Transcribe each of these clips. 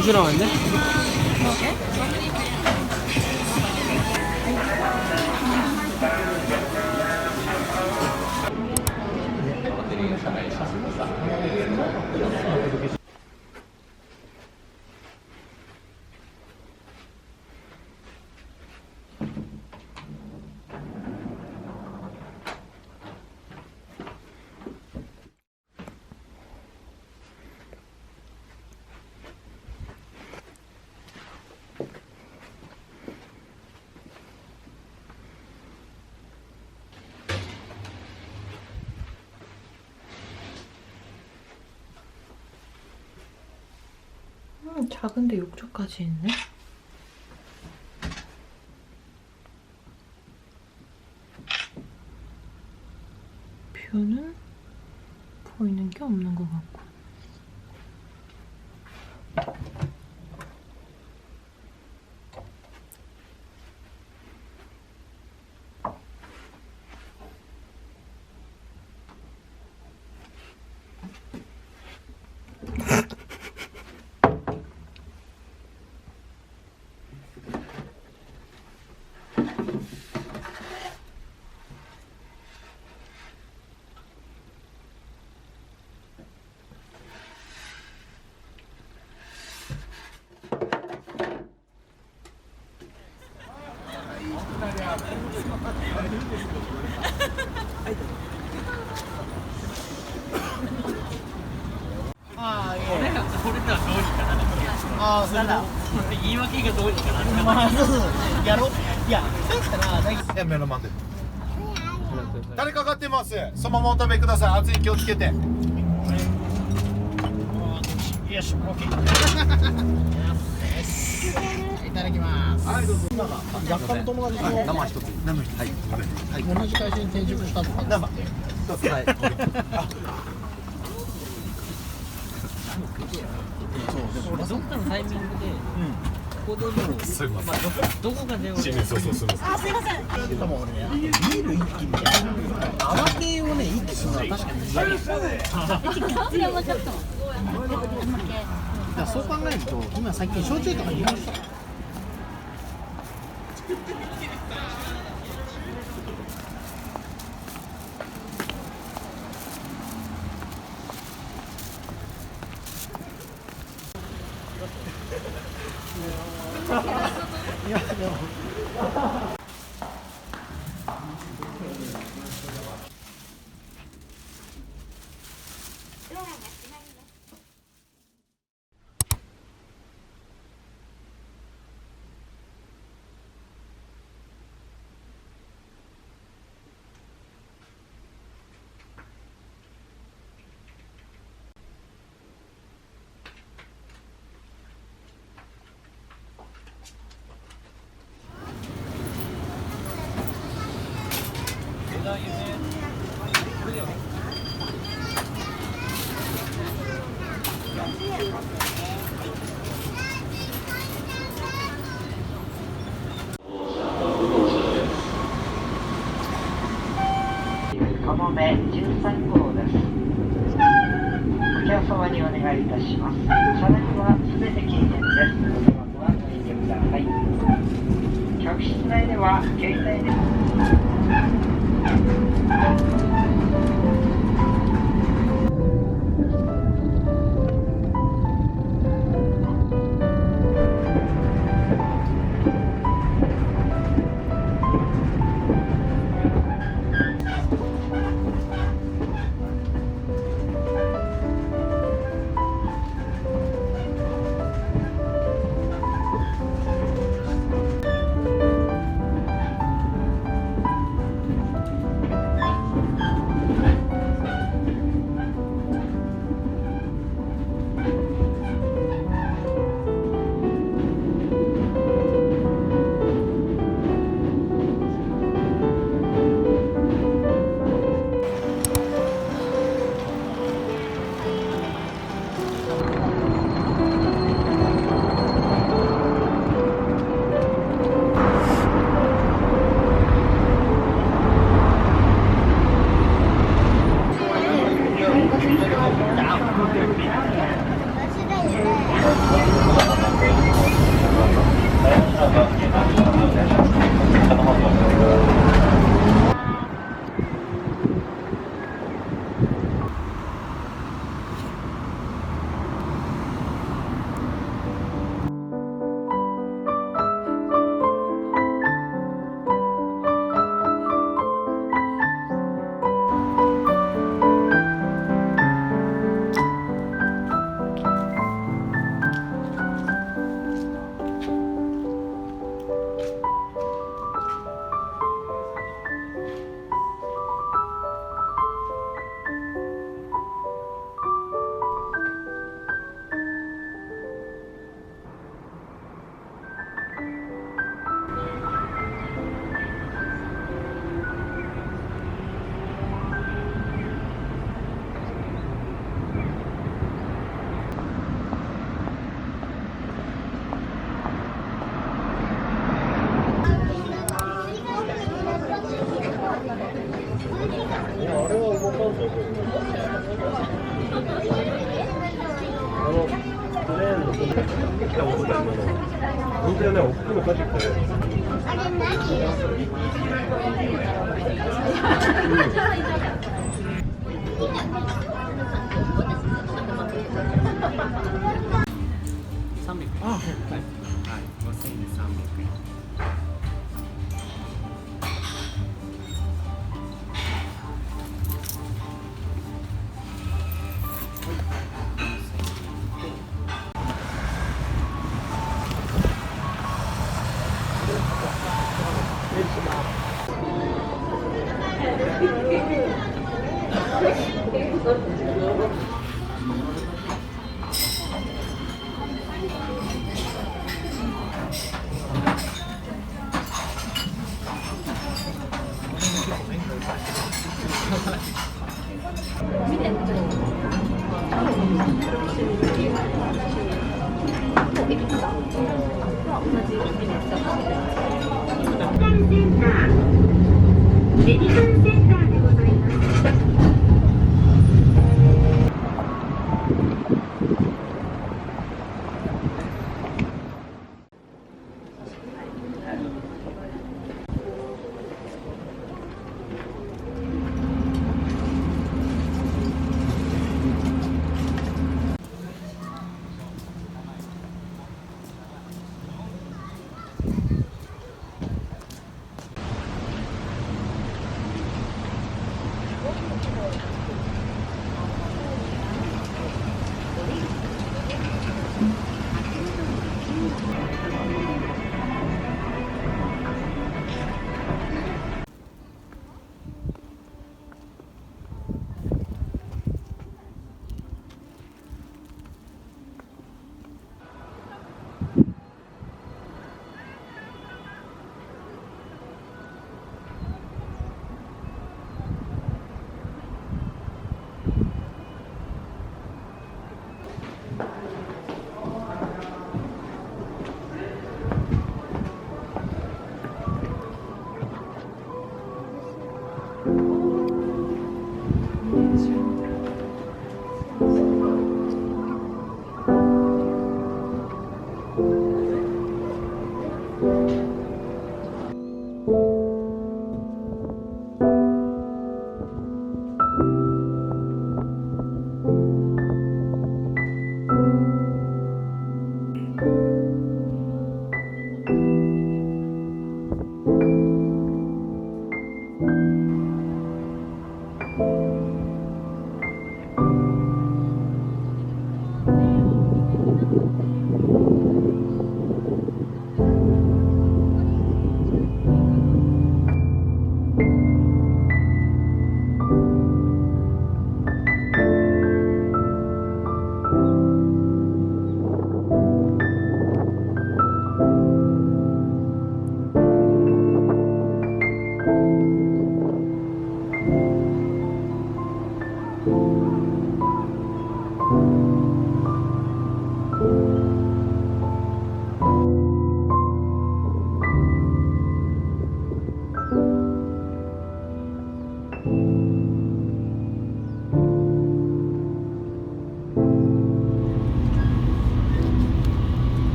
경주 나왔네? 음, 작은데 욕조까지 있네. 뷰는 보이는 게 없는 것 같고. 目の前で誰かかってますそのままお食べください熱い気をつけてよし、オッケー。いただきます。はい、どうぞ。若干友達の生一つ生一つはいはい同じ会社に転職したとか。生一つはい俺どっかのタイミングで、ここでもう、まあ、どどこかで俺そうそうそうでも俺ね、ビール一気みたいな。泡系をね、一気するのは確かに難しい。だからそう考えると、今最近焼酎とか日本酒とか。いやでもかもめ13号です。お客様にお願いいたします。車内は全て Thank you. 300あはい。はい。5000円で300円。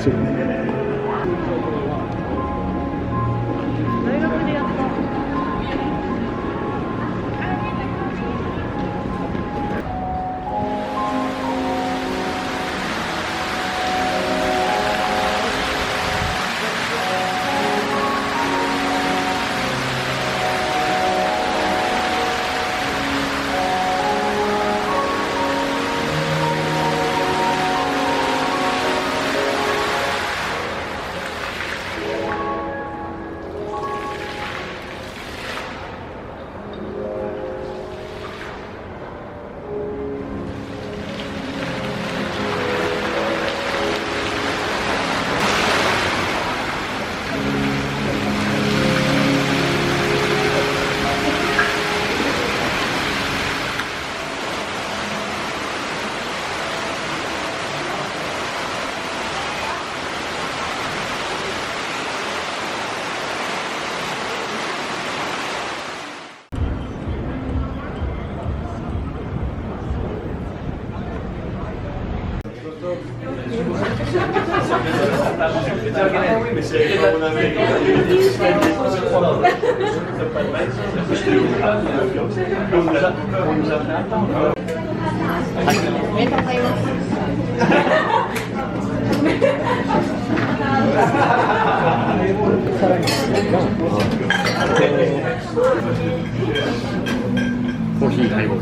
soon. コーヒーハイ。本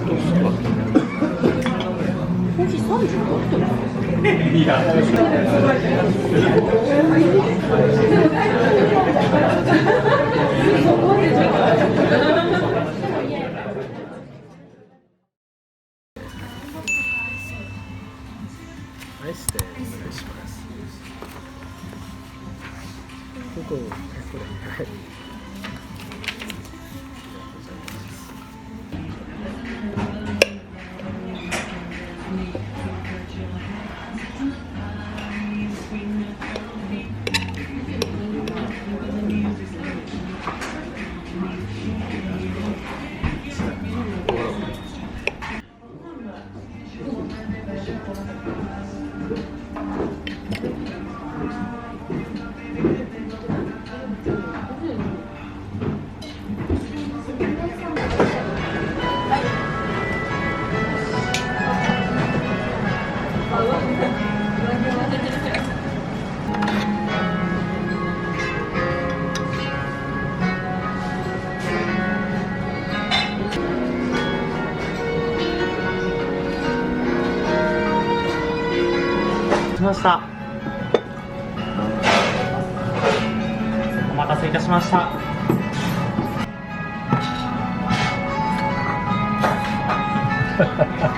当すごかった。はい、ステお願いします。ここ、はい。ました。お待たせいたしました。